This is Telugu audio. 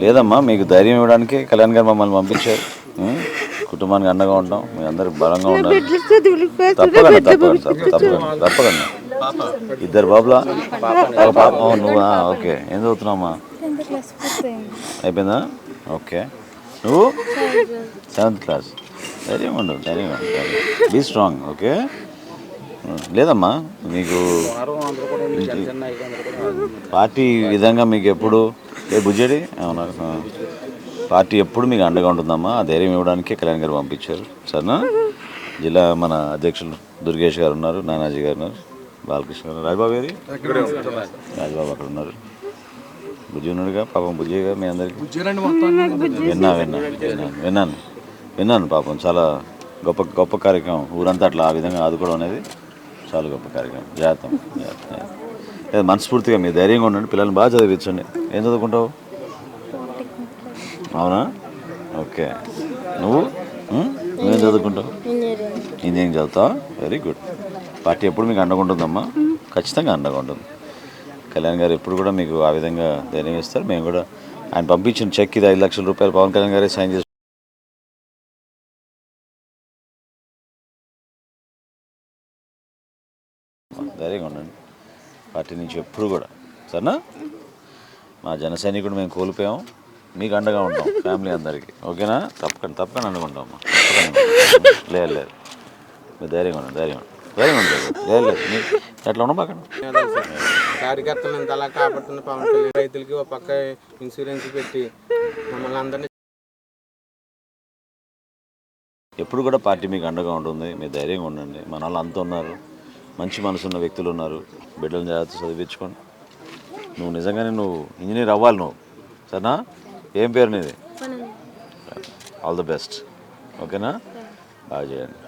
లేదమ్మా మీకు ధైర్యం ఇవ్వడానికి కళ్యాణ్ గారు మమ్మల్ని పంపించారు? కుటుంబానికి అండగా ఉంటాం మీ అందరికి బలంగా ఉండాలి. తప్పకుండా తప్పకుండా తప్ప- తప్పకుండా తప్పకుండా ఇద్దరు బాబులా? ఒక పాప నువ్వా? ఓకే. ఏం చదువుతున్నావమ్మా? అయిపోయిందా? ఓకే. నువ్వు? Seventh class. ధైర్యం ఉండు ధైర్యం ఉండు బీ స్ట్రాంగ్ ఓకే? లేదమ్మా మీకు పార్టీ విధంగా మీకు ఎప్పుడు ఏ బుజ్జడి అవునా. పార్టీ ఎప్పుడు మీకు అండగా ఉంటుందమ్మా? ఆ ధైర్యం ఇవ్వడానికి కళ్యాణ్ గారు పంపించారు. సరేనా? జిల్లా మన అధ్యక్షులు దుర్గేష్ గారు ఉన్నారు నానాజీ గారు ఉన్నారు బాలకృష్ణ గారు రాజబాబు గారి? రాజబాబు అక్కడ ఉన్నారు. బుజ్జి ఉన్నాడుగా? పాపం బుజ్జి గారు మీ అందరికి? విన్నా విన్నా విన్నాను విన్నాను. విన్నాను పాపం. చాలా గొప్ప గొప్ప కార్యక్రమం. ఊరంతా అట్లా ఆ విధంగా ఆదుకోవడం అనేది చాలా గొప్ప కార్యక్రమం. జాగ్రత్త జాగ్రత్త, జాగ్రత్త. ఏ, మనస్ఫూర్తిగా మీరు ధైర్యంగా ఉండండి పిల్లల్ని బాగా చదివించండి. ఏం చదువుకుంటావు? అవునా? ఓకే. నువ్వు? నువ్వేం చదువుకుంటావు? ఇంజనీరింగ్ చదువుతావు? Very good. పార్టీ ఎప్పుడు మీకు అండగా ఉంటుందమ్మా? ఖచ్చితంగా అండగా ఉంటుంది. కళ్యాణ్ గారు ఎప్పుడు కూడా మీకు ఆ విధంగా ధైర్యం ఇస్తారు. మేము కూడా ఆయన పంపించిన చెక్ ఇది ఐదు లక్షల రూపాయలు పవన్ కళ్యాణ్ గారే సైన్ చేసి ధైర్యంగా ఉండండి. పార్టీ నుంచి ఎప్పుడు కూడా. సరేనా? మా జన సైనికుడు మేము కోల్పోయాం. మీకు అండగా ఉంటాం ఫ్యామిలీ అందరికీ. ఓకేనా? తప్పకుండా తప్పకుండా ఉంటాం అమ్మా. తప్పకుండా. లేదు లేదు. మీరు ధైర్యంగా ఉండండి ధైర్యంగా ఉండండి. ధైర్యంగా ఉంటుంది లేదు లేదు. ఎట్లా ఉండబాకండి కార్యకర్తలు ఇంత అలా కాపాడుతున్న పవన్ కళ్యాణ్. రైతులకి ఒక పక్క ఇన్సూరెన్స్ పెట్టి మమ్మల్ని అందరినీ ఎప్పుడు కూడా పార్టీ మీకు అండగా ఉంటుంది. మీరు ధైర్యంగా ఉండండి. మన వాళ్ళు అంత ఉన్నారు. మంచి మనసున్న వ్యక్తులు ఉన్నారు బిడ్డలను జాగ్రత్త చదివించుకోండి. నువ్వు నిజంగానే నువ్వు ఇంజనీర్ అవ్వాలి నువ్వు. సరేనా? ఏం పేరు నీది? ఆల్ ది బెస్ట్ ఓకేనా? బాగా చేయండి.